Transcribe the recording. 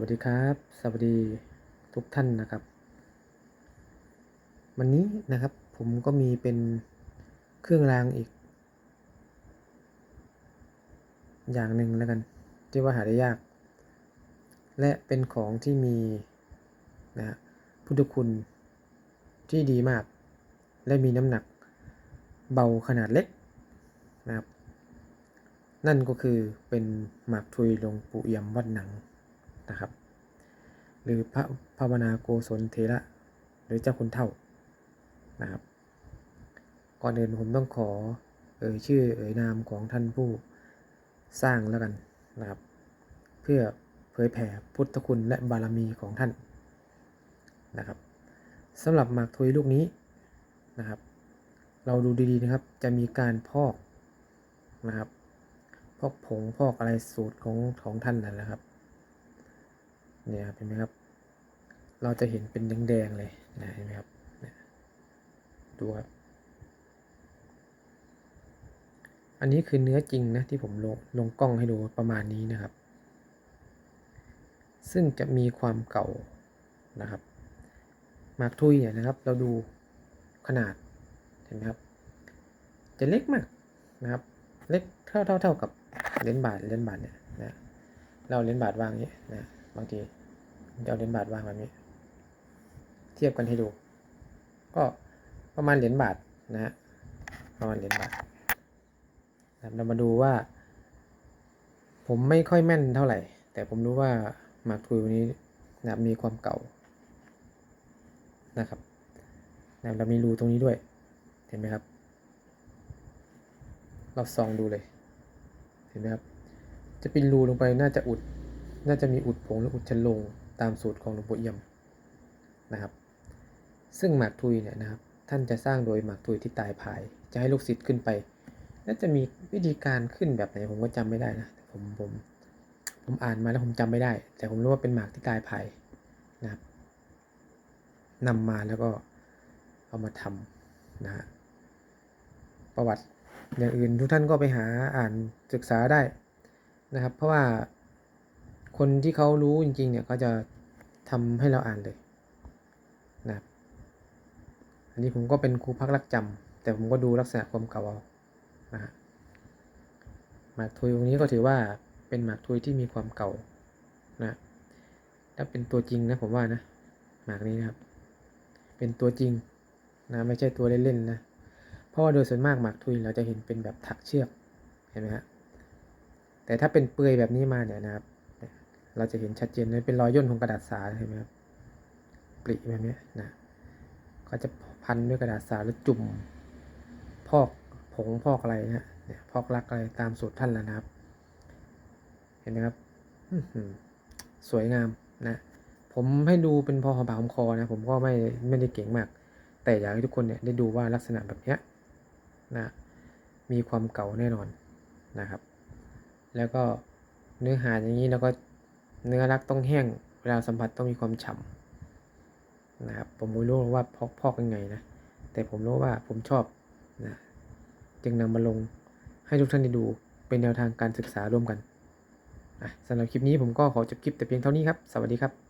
วัสดีครับ สวัสดีทุกท่านนะครับ วันนี้นะครับผมก็มีเป็นเครื่องรางอีก อย่างหนึ่งแล้วกัน ที่ว่าหาได้ยาก และเป็นของที่มีนะฮะพุทธคุณที่ดีมาก และมีน้ำหนักเบาขนาดเล็กนะครับ นั่นก็คือเป็นหมากทุยหลวงปู่เอี่ยมวัดหนัง นะครับ หรือพระภาวนาโกศลเทระหรือเจ้าคุณเท่านะครับ ก่อนอื่นผมต้องขอเอ่ยชื่อเอ่ยนามของท่านผู้สร้างแล้วกันนะครับ เพื่อเผยแผ่พุทธคุณและบารมีของท่านนะครับสำหรับหมากทุยลูกนี้นะครับ เราดูดีๆนะครับ จะมีการพอกนะครับ พอกผงพอกอะไรสูตรของของท่านนั่นแหละครับ เนี่ยครับเห็นไหมครับ เราจะเห็นเป็นแดงๆเลยนะเห็นไหมครับดูครับ อันนี้คือเนื้อจริงนะที่ผมลงลงกล้องให้ดูประมาณนี้นะครับ ซึ่งจะมีความเก่านะครับหมากทุยเนี่ยนะครับ เราดูขนาดเห็นไหมครับ จะเล็กมากนะครับ เล็กเท่าเท่าเท่ากับเหรียญบาทเหรียญบาทเนี่ยนะเราเหรียญบาทวางอย่างนี้นะบางที จะเอาเหรียญบาทวางแบบนี้ เทียบกันให้ดู ก็ประมาณเหรียญบาทนะฮะประมาณเหรียญบาทนะครับเรามาดูว่า ผมไม่ค่อยแม่นเท่าไหร่ แต่ผมรู้ว่าหมากทุยวันนี้นะมีความเก่านะครับนะเรามีรูตรงนี้ด้วย เห็นไหมครับ เราส่องดูเลย เห็นไหมครับ จะเป็นรูลงไปน่าจะอุด น่าจะมีอุดผงหรืออุดชั้นลง ตามสูตรของหลวงปู่เอี่ยมนะครับ ซึ่งหมากทุยเนี่ยนะครับ ท่านจะสร้างโดยหมากทุยที่ตายภาย จะให้ลูกศิษย์ขึ้นไปและจะมีวิธีการขึ้นแบบไหนผมก็จำไม่ได้นะผมผมผมอ่านมาแล้วผมจำไม่ได้ แต่ผมรู้ว่าเป็นหมากที่ตายภายนะครับนำมาแล้วก็เอามาทำนะฮะประวัติอย่างอื่นทุกท่านก็ไปหาอ่านศึกษาได้นะครับ เพราะว่า คนที่เขารู้จริงๆเนี่ยเขาจะทำให้เราอ่านเลยนะครับอันนี้ผมก็เป็นครูพักรักจำแต่ผมก็ดูลักษณะความเก่าเอานะฮะหมากทุยตรงนี้ก็ถือว่าเป็นหมากทุยที่มีความเก่านะถ้าเป็นตัวจริงนะผมว่านะหมากนี้นะครับ เป็นตัวจริงนะไม่ใช่ตัวเล่นๆนะเพราะว่าโดยส่วนมากหมากทุยเราจะเห็นเป็นแบบถักเชือกเห็นไหมฮะแต่ถ้าเป็นเปลือยแบบนี้มาเนี่ยนะครับ เราจะเห็นชัดเจนเลยเป็นรอยย่นของกระดาษสาเห็นไหมครับปริแบบนี้นะเขาจะพันด้วยกระดาษสาแล้วจุ่มพอกผงพอกอะไรนะเนี่ยพอกลักอะไรตามสูตรท่านแล้วนะครับ เห็นไหมครับสวยงามนะผมให้ดูเป็นพอหอมปากหอมคอนะผมก็ไม่ไม่ได้เก่งมาก แต่อยากให้ทุกคนเนี่ยได้ดูว่าลักษณะแบบเนี้ยนะมีความเก่าแน่นอนนะครับ แล้วก็เนื้อหาอย่างนี้แล้วก็ เนื้อรักต้องแห้ง เวลาสัมผัสต้องมีความฉ่ำนะครับ ผมไม่รู้ว่าพอกพอกยังไงนะ แต่ผมรู้ว่าผมชอบนะจึงนำมาลงให้ทุกท่านได้ดูเป็นแนวทางการศึกษาร่วมกันอะสำหรับคลิปนี้ผมก็ขอจบคลิปแต่เพียงเท่านี้ครับ สวัสดีครับ